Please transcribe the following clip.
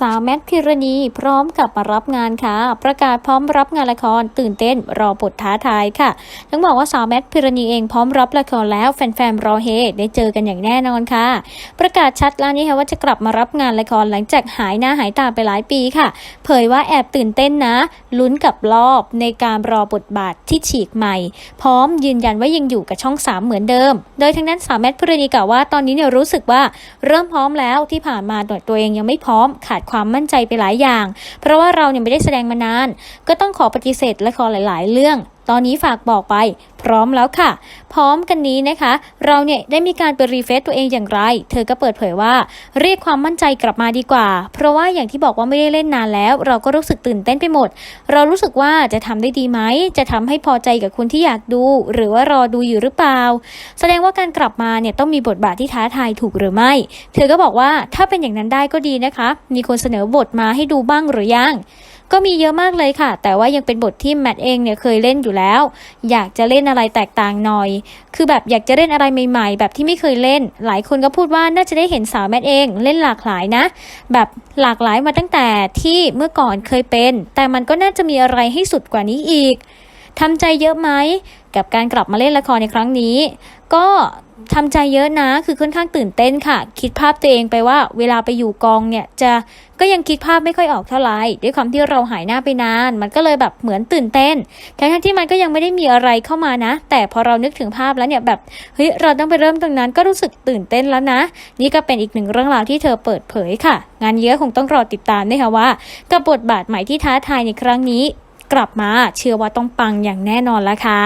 สาวแมทพิรณีพร้อมกลับมารับงานค่ะ ประกาศพร้อมรับงานละครตื่นเต้นรอบทท้าทายค่ะต้องบอกว่าสาวแมทพิรณีเองพร้อมรับละครแล้วแฟนๆรอเฮได้เจอกันอย่างแน่นอนค่ะ ประกาศชัดแล้วนี่ค่ะว่าจะกลับมารับงานละครหลังจากหายหน้าหายตาไปหลายปีค่ะ เผยว่าแอบตื่นเต้นนะลุ้นกับรอบในการรอบทบาทที่ฉีกใหม่ พร้อมยืนยันว่ายังอยู่กับช่อง3เหมือนเดิม โดยทั้งนั้นสาวแมทพิรณีกล่าวว่าตอนนี้เนี่ยรู้สึกว่าเริ่มพร้อมแล้วที่ผ่านมาตัวเองยังไม่พร้อมขาดความมั่นใจไปหลายอย่าง เพราะว่าเราเนี่ยไม่ได้แสดงมานาน ก็ต้องขอปฏิเสธละครหลาย ๆ เรื่อง ตอนนี้ฝากบอกไป พร้อมแล้วค่ะ พร้อมกันนี้นะคะ เราเนี่ยได้มีการไปรีเฟซตัวเองอย่างไร เธอก็เปิดเผยว่า เรียกความมั่นใจกลับมาดีกว่า เพราะว่าอย่างที่บอกว่าไม่ได้เล่นนานแล้ว เราก็รู้สึกตื่นเต้นไปหมด เรารู้สึกว่าจะทำได้ดีไหม จะทำให้พอใจกับคนที่อยากดู หรือว่ารอดูอยู่หรือเปล่า แสดงว่าการกลับมาเนี่ยต้องมีบทบาทที่ท้าทายถูกหรือไม่ เธอก็บอกว่าถ้าเป็นอย่างนั้นได้ก็ดีนะคะ มีคนเสนอบทมาให้ดูบ้างหรือยัง ก็มีเยอะมากเลยค่ะ แต่ว่ายังเป็นบทที่แมทเองเนี่ยเคยเล่นอยู่แล้ว อยากจะเล่นอะไรแตกต่างหน่อย คือแบบอยากจะเล่นอะไรใหม่ ๆ แบบที่ไม่เคยเล่น หลายคนก็พูดว่าน่าจะได้เห็นสาวแมทเองเล่นหลากหลายนะ แบบหลากหลายมาตั้งแต่ที่เมื่อก่อนเคยเป็น แต่มันก็น่าจะมีอะไรให้สุดกว่านี้อีก ทำใจเยอะไหมกับการกลับมาเล่นละครในครั้งนี้ ก็ทำใจเยอะนะคือค่อนข้างตื่นเต้นค่ะ คิดภาพตัวเองไปว่าเวลาไปอยู่กองเนี่ยจะก็ยังคิดภาพไม่ค่อยออกเท่าไหร่ด้วยความที่เราหายหน้าไปนาน มันก็เลยแบบเหมือนตื่นเต้นทั้งที่มันก็ยังไม่ได้มีอะไรเข้ามานะ แต่พอเรานึกถึงภาพแล้วเนี่ยแบบเฮ้ยเราต้องไปเริ่มตรงนั้นก็รู้สึกตื่นเต้นแล้วนะ นี่ก็เป็นอีกหนึ่งเรื่องราวที่เธอเปิดเผยค่ะ งานเยอะคงต้องรอติดตามนะคะว่ากับบทบาทใหม่ที่ท้าทายในครั้งนี้ กลับมา เชื่อว่าต้องปังอย่างแน่นอนแล้วค่ะ